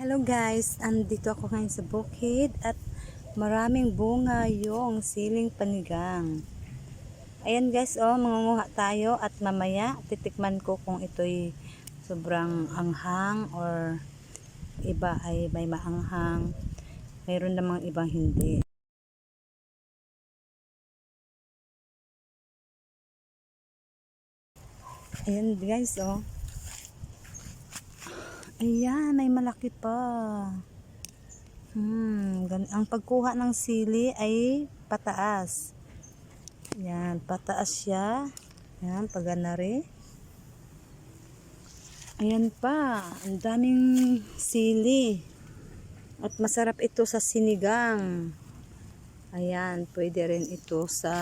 Hello guys, andito ako ngayon sa bukid at maraming bunga yung siling panigang. Ayan guys, oh, mangunguha tayo at mamaya titikman ko kung ito'y sobrang anghang or iba ay may maanghang. Mayroon namang ibang hindi. Ayan guys, oh. Ayan, may malaki pa. Hmm, ang pagkuha ng sili ay pataas. Yan, pataas siya. Yan, paganari. Ayan pa, ang daming sili. At masarap ito sa sinigang. Ayan, pwede rin ito sa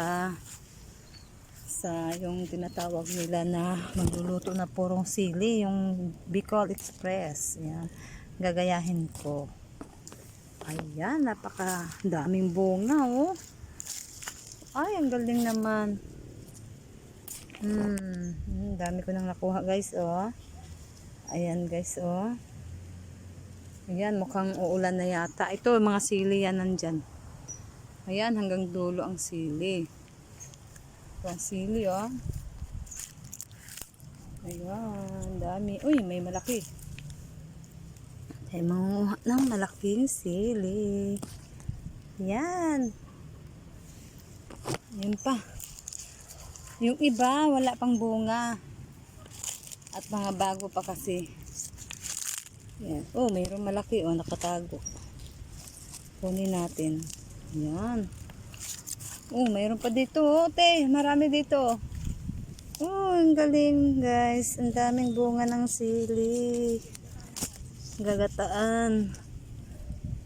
sa yung tinatawag nila na magluluto na purong sili, yung Bicol Express. Ayan, gagayahin ko. Ayan, napaka daming bunga, oh. Ay, ang galing naman. Hmm, hmm, dami ko nang nakuha, guys, oh. Ayan, guys, oh. Ayan, mukhang uulan na yata. Ito, mga sili yan nandyan. Ayan, hanggang dulo ang sili. Ito ang sili, oh. Ayan, dami. Uy, may malaki. Ay, mangunguha ng malaking sili. Yan. Yan pa. Yung iba, wala pang bunga. At mga bago pa kasi. Yan. Oh, mayroong malaki. Oh, nakatago. Kunin natin. Yan. Oh, mayroon pa dito. Oh, te. Marami dito. Oh, ang galing, guys. Ang daming bunga ng sili. Gagataan.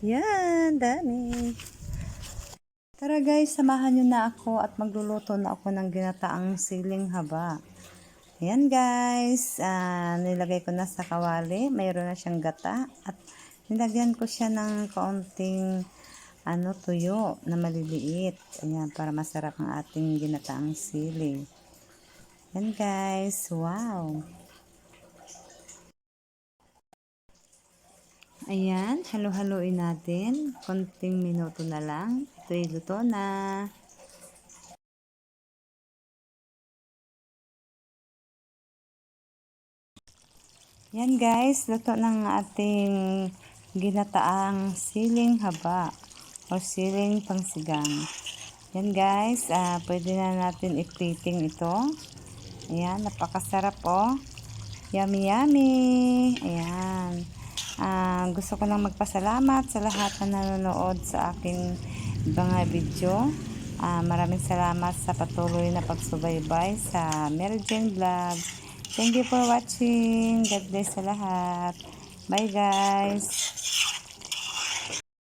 Yan, dami. Tara guys, samahan nyo na ako at magluluto na ako ng ginataang siling haba. Ayan guys, ah, nilagay ko na sa kawali. Mayroon na siyang gata at nilagyan ko siya ng kaunting ano, tuyo na maliliit. Ayan, para masarap ang ating ginataang sili. Ayan guys, wow. Ayan, halo-haloin natin. Konting minuto na lang. Ito'y luto na. Yan guys, luto ng ating ginataang siling haba o siling pangsigang. Yan guys, ah, pwede na natin iplating ito. Ayan, napakasarap oh. Yummy yummy. Ayan. Ah, gusto ko lang magpasalamat sa lahat na nanonood sa aking mga video. Ah, maraming salamat sa patuloy na pagsubaybay sa Mary Jane Vlog. Thank you for watching. God bless sa lahat. Bye guys.